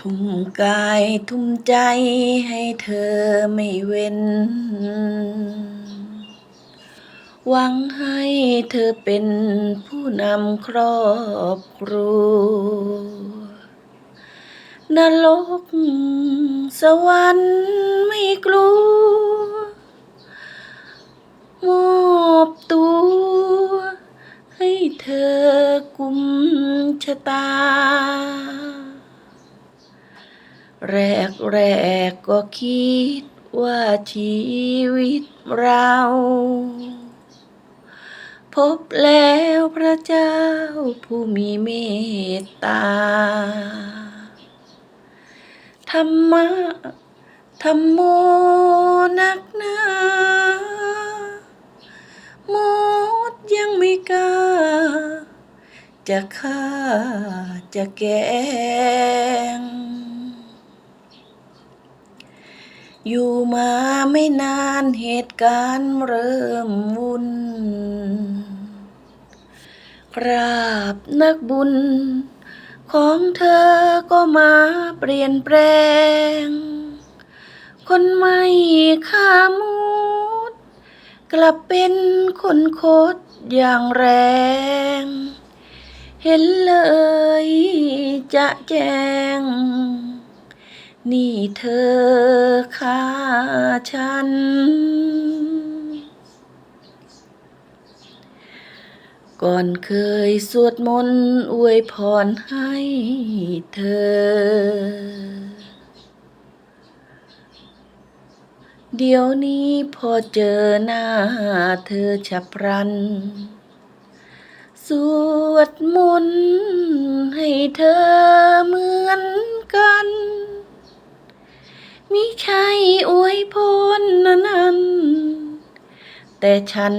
ทุ่มกายทุ่มใจให้เธอไม่เว้น หวังให้เธอเป็นผู้นำครอบครัวนรกสวรรค์ไม่กลัว มอบตัวให้เธอกุมชะตา แรกแรกก็คิดว่าชีวิตเรา พบแล้วพระเจ้าผู้มีเมตตา ธรรมะธรรมโมนักหนาหมดยังไม่กล้า จะฆ่าจะแกล้ง อยู่มาไม่นานเหตุการณ์เริ่มวุ่นคราบนักบุญ ของเธอก็มาเปลี่ยนแปลง คนไม่ฆ่ามุดกลับเป็นคนโคตรอย่างแรง เห็นเลยจะแจ้งนี่เธอฆ่า ก่อนเคยสวดมนต์อวยพรให้เธอ เดี๋ยวนี้พอเจอหน้าเธอฉับพลัน สวดมนต์ให้เธอเหมือนกัน มิใช่อวยพรนั้น แต่ฉัน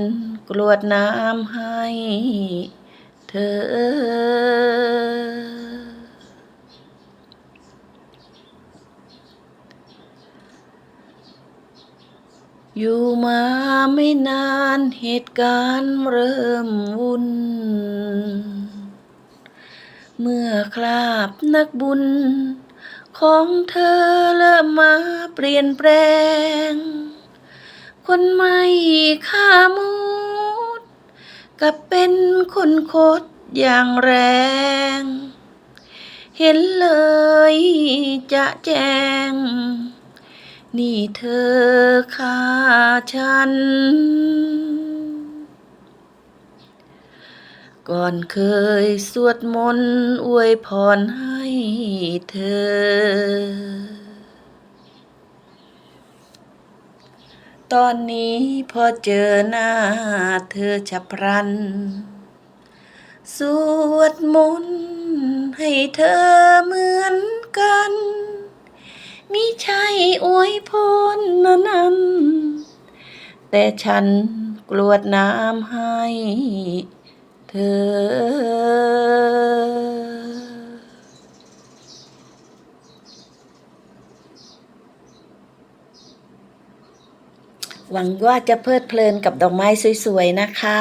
กรวดน้ำให้เธอ อยู่มาไม่นานเหตุการณ์เริ่มวุ่น เมื่อคราบนักบุญ ของเธอเริ่มมาเปลี่ยนแปลง คนไม่ฆ่ามุดกับเป็นคนโคตรอย่างแรง เห็นเลยจะแจ้ง นี่เธอฆ่าฉัน ก่อนเคยสวดมนต์อวยพรให้ เธอ ตอนนี้พอเจอหน้าเธอฉับพลัน สวดมนต์ให้เธอเหมือนกันมิใช่อวยพรนั้นแต่ฉันกรวดน้ำให้เธอ หวังว่าจะเพลิดเพลินกับดอกไม้สวยๆนะคะ